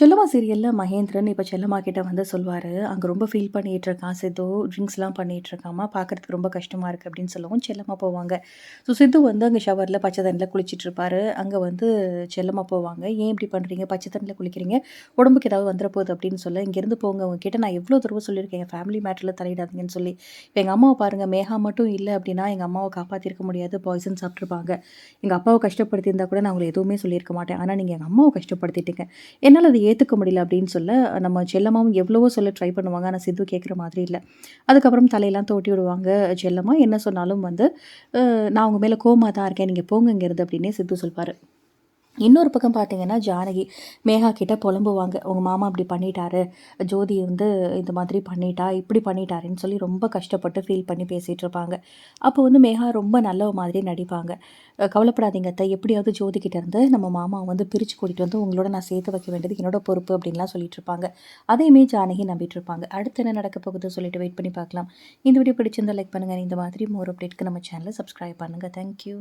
செல்லம்மா சீரியலில் மகேந்திரன் இப்போ செல்லம்மா கிட்ட வந்து சொல்வார் அங்கே ரொம்ப ஃபீல் பண்ணிகிட்டு இருக்கான் சித்து ட்ரிங்க்ஸ்லாம் பண்ணிகிட்டு இருக்காமா பார்க்குறதுக்கு ரொம்ப கஷ்டமாக இருக்குது அப்படின்னு சொல்லவும் செல்லம்மா போவாங்க. ஸோ சித்து வந்து அங்கே ஷவரில் பச்சை தண்ணியில் குளிச்சிட்டு இருப்பாரு அங்கே வந்து செல்லம்மா போவாங்க. ஏன் இப்படி பண்ணுறீங்க பச்சை தண்ணியில் குளிக்கிறீங்க? உடம்புக்கு ஏதாவது வந்துட போகுது அப்படின்னு சொல்ல இங்கேருந்து போங்க. உங்ககிட்ட நான் எவ்வளோ தூரம் சொல்லியிருக்கேன். என் ஃபேமிலி மேட்டரில் தலையிடாதீங்கன்னு சொல்லி. இப்போ எங்கள் அம்மாவை பாருங்கள் மேகா மட்டும் இல்லை அப்படின்னா எங்கள் அம்மாவை காப்பாற்றிருக்க முடியாது. பாய்சன் சாப்பிட்ருப்பாங்க எங்கள் அப்பாவை கஷ்டப்படுத்தியிருந்தா கூட நான் உங்களை எதுவுமே சொல்லியிருக்க மாட்டேன். ஆனால் நீங்கள் எங்கள் அம்மாவை கஷ்டப்படுத்திட்டீங்க. என்னால் அது ஏற்றுக்க முடியல அப்படின்னு சொல்ல நம்ம செல்லம்மாவும் எவ்வளவோ சொல்ல ட்ரை பண்ணுவாங்க. ஆனால் சித்து கேட்குற மாதிரி இல்லை. அதுக்கப்புறம் தலையெல்லாம் தோட்டி விடுவாங்க. செல்லம்மா என்ன சொன்னாலும் வந்து நான் உங்கள் மேலே கோமாக தான் இருக்கேன். நீங்கள் போங்க இங்கேருந்து அப்படின்னே சித்து சொல்வார். இன்னொரு பக்கம் பார்த்தீங்கன்னா ஜானகி மேகா கிட்ட புலம்புவாங்க. உங்கள் மாமா இப்படி பண்ணிட்டாரு. ஜோதி வந்து இந்த மாதிரி பண்ணிட்டா இப்படி பண்ணிட்டாருன்னு சொல்லி ரொம்ப கஷ்டப்பட்டு ஃபீல் பண்ணி பேசிகிட்டு இருப்பாங்க. அப்போ வந்து மேகா ரொம்ப நல்ல மாதிரி நடிப்பாங்க. கவலைப்படாதீங்க அத்தை. எப்படியாவது ஜோதிக்கிட்ட இருந்து நம்ம மாமா வந்து பிரித்து கூட்டிகிட்டு வந்து உங்களோட நான் சேர்த்து வைக்க வேண்டியது என்னோட பொறுப்பு அப்படின்லாம் சொல்லிட்டு இருப்பாங்க. அதையுமே ஜானகி நம்பிட்டு இருப்பாங்க. அடுத்து என்ன நடக்க போகுது சொல்லிட்டு வெயிட் பண்ணி பார்க்கலாம். இந்த வீடியோ பிடிச்சிருந்தா லைக் பண்ணுங்கள் இந்த மாதிரி மோர் அப்டேட்க்கு நம்ம சேனலை சப்ஸ்கிரைப் பண்ணுங்கள் தேங்க்யூ